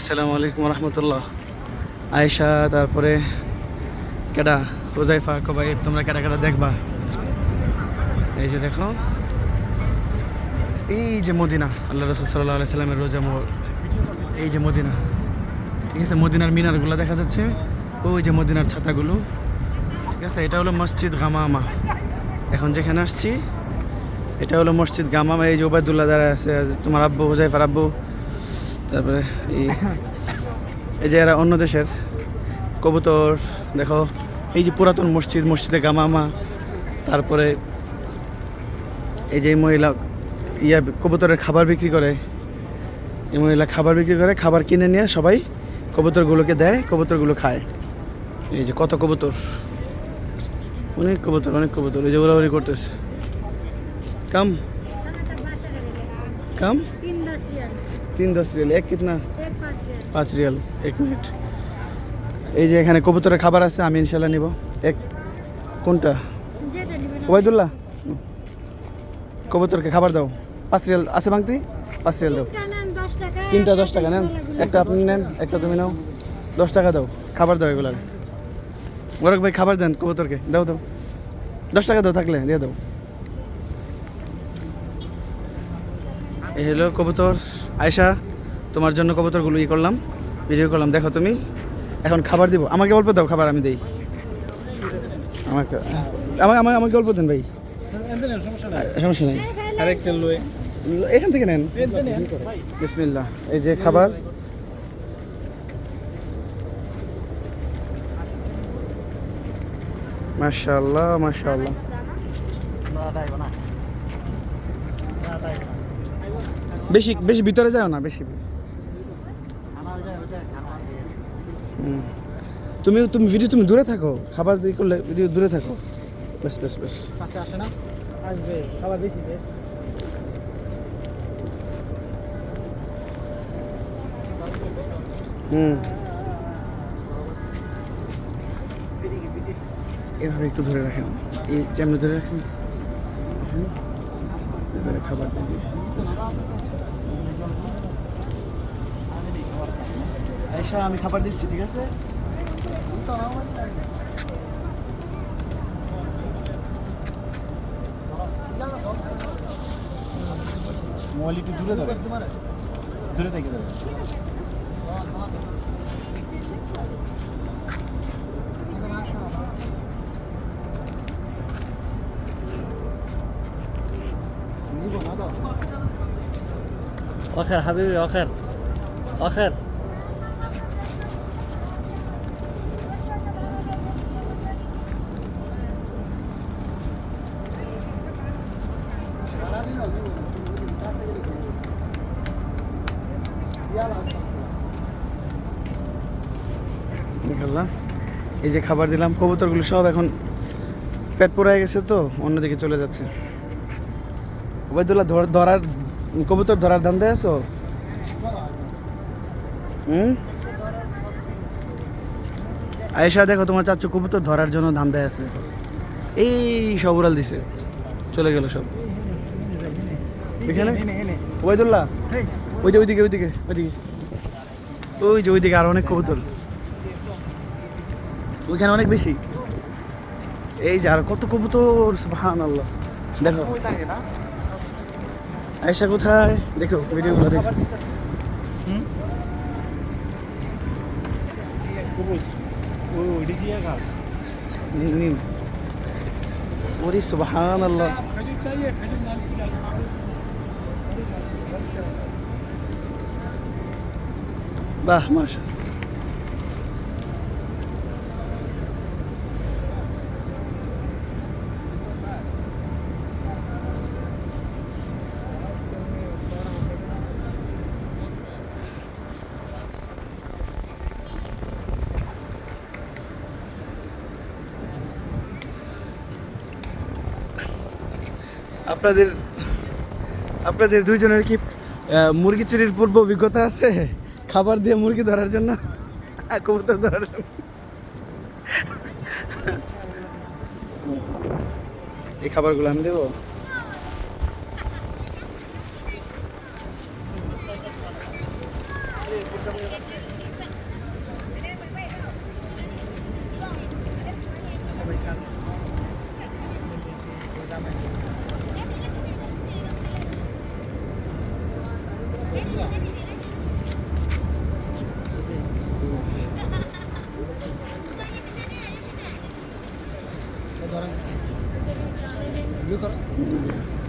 আসসালামু আলাইকুম রহমতুল্লাহ। আয়েশা, তারপরে কেডা? হুজাইফা কবাই তোমরা কেডা কেডা দেখবা? এই যে দেখো। এই যে মদিনা, আল্লাহ রসুল সাল্লাহ সাল্লামের রোজা মোহর এই যে মদিনা। ঠিক আছে, মদিনার মিনারগুলো দেখা যাচ্ছে। ওই যে মদিনার ছাতাগুলো। ঠিক আছে, এটা হলো মসজিদ গামামা। এখন যেখানে আসছি, এটা হলো মসজিদ গামামা। এই যে ওবায়দুল্লাহ দ্বারা আছে, তোমার আব্বু, হুজাইফার আব্বু। তারপরে এই এই যে এরা অন্য দেশের কবুতর, দেখো, এই যে পুরাতন মসজিদ, মসজিদে গামামা, তারপরে এই যে মহিলা ইয়া কবুতরের খাবার বিক্রি করে, এই মহিলা খাবার বিক্রি করে, খাবার কিনে নিয়ে সবাই কবুতরগুলোকে দেয়, কবুতরগুলো খায়। এই যে কত কবুতর। অনেক কবুতর অনেক কবুতর, এই যে ওরাওরি করতেছে। কাম। কাম। तीन दस रियल তিন দশ রিয়াল এক কিতনা एक पाँच रियल পাঁচ রিয়াল এক মিনিট এই যে এখানে কবুতরের খাবার আছে আমি ইনশাল্লাহ নিব এক কোনটা जे डेलीवर ওবায়দুল্লাহ কবুতরকে খাবার দাও পাঁচ রিয়াল আছে ভাঙতি পাঁচ রিয়াল দাও তিনটা নেন দশ টাকা তিনটা দশ টাকা নেন একটা আপনি নেন একটা তুমি নাও দশ টাকা দাও খাবার দাও এগুলার ওরক ভাই খাবার দেন কবুতরকে দাও দাও দশ টাকা দাও থাকলে দিয়ে দাও এই হলো কবুতর আয়শা তোমার জন্য কবুতরগুলো ই করলাম ভিডিও করলাম দেখো তুমি। এখন খাবার দিব। আমাকে অল্প দাও খাবার আমি দিই। আমাকে আমাকে আমাকে আমাকে অল্প দেন ভাই। সমস্যা নেই। এখান থেকে নেন। বিসমিল্লাহ। এই যে খাবার। মাশাআল্লাহ মাশাআল্লাহ। বেশি বেশি ভিতরে যাও না বেশি। তুমি তুমি ভিডিও তুমি দূরে থাকো। খাবার দিয়ে করলে ভিডিও দূরে থাকো। বেশ বেশ বেশ কাছে আসে না? আসবে খাবার বেশি দে। হুম। এভাবে একটু ধরে রাখেন। এই যেমন ধরে রাখেন। এবারে খাবার দিয়েছি আয়সা আমি খাবার দিচ্ছি ঠিক আছে মোবাইল একটু দূরে ধরে দূরে থেকে ধরে اخر حبيبي اخر اخر এই যে খাবার দিলাম কবুতরগুলো সব এখন পেট পুরাই গেছে তো অন্যদিকে চলে যাচ্ছে। ওবায়দুল্লাহ ধরার কবুতর ধরার দাম দেয় আছো? হুম? আয়েশা দেখো তোমার চাচ্চু কবুতর ধরার জন্য ধান দেয় আছে। এই সব উড়াল দিছে। চলে গেল সব। এখানে? ওবায়দুল্লাহ? ওই যে ওইদিকে ওইদিকে ওইদিকে। ওই যে ওইদিকে আর অনেক কবুতর। ওইখানে অনেক বেশি। এই যে আর কত কবুতর সুবহান আল্লাহ দেখো। আয়সা কোথায়? দেখো, ভিডিওগুলো দেখো। ওরে সুবহান আল্লাহ খেজুর চাইয়ে খেজুর নাম কি বাহ মাশা আপনাদের আপনাদের দুইজনের কি আহ, মুরগি চুরির পূর্ব অভিজ্ঞতা আছে খাবার দিয়ে মুরগি ধরার জন্য কবুতর ধরার জন্য এই খাবারগুলো আমি দেবো Thank you. 上から？